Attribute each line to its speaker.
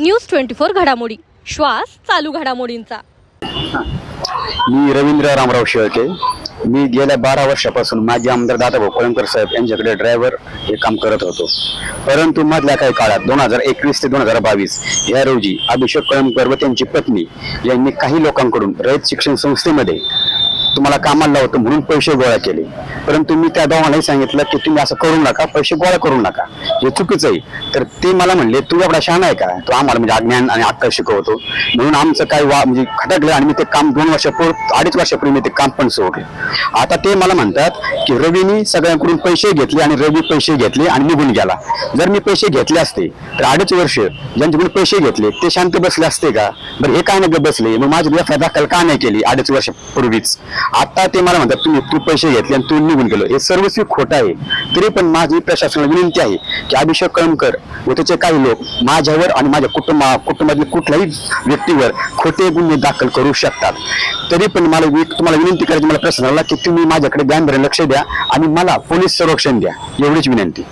Speaker 1: News twenty four घडामोडी. श्वास चालू घडामोडींचा.
Speaker 2: मी रवींद्र रामराव शेळके. मी गेल्या बारा वर्षापासून माजी आमदार दादाभाऊ कोळंकर साहेब यांच्याकडे ड्रायव्हर हे काम करत होतो. परंतु मधल्या काही काळात दोन हजार एकवीस ते दोन हजार बावीस या रोजी अभिषेक कळमकर व त्यांची पत्नी यांनी काही लोकांकडून रयत शिक्षण संस्थेमध्ये तुम्हाला कामाला लावतो म्हणून पैसे गोळा केले. परंतु मी त्या दोघांनाही सांगितलं की तुम्ही असं करू नका पैसे गोळा करू नका. हे चुकीचं आहे. तर ते मला म्हणले तू एवढा शहाणा आहे का? तो आम्हाला म्हणजे अज्ञान आणि अक्कल शिकवतो. म्हणून आमचं काय वा म्हणजे खटकलं आणि मी ते काम दोन वर्षापूर्वी अडीच वर्षापूर्वी मी ते काम पण सोडलं. आता ते मला म्हणतात की रवीनी सगळ्यांकडून पैसे घेतले आणि रवी पैसे घेतले आणि निघून गेला. जर मी पैसे घेतले असते तर अडीच वर्ष ज्यांच्याकडून पैसे घेतले ते शांत बसले असते का? बरं हे काय नाही बसले? मग माझी एफ दाखल का नाही केली अडीच वर्षापूर्वीच? आता ते मला म्हणतात तुम्ही तू पैसे घेतले आणि तू निघून गेलो. हे सर्वस्वी खोटं आहे. तरी पण माझी प्रशासनाला विनंती आहे की अभिषेक कळमकर व त्याचे काही लोक माझ्यावर आणि माझ्या कुटुंबा कुटुंबातील कुठल्याही व्यक्तीवर खोटे गुन्हे दाखल करू शकतात. तरी पण मला तुम्हाला विनंती करायची मला प्रशासनाला की तुम्ही माझ्याकडे ध्यान लक्ष द्या आणि मला पोलीस संरक्षण द्या. एवढीच विनंती.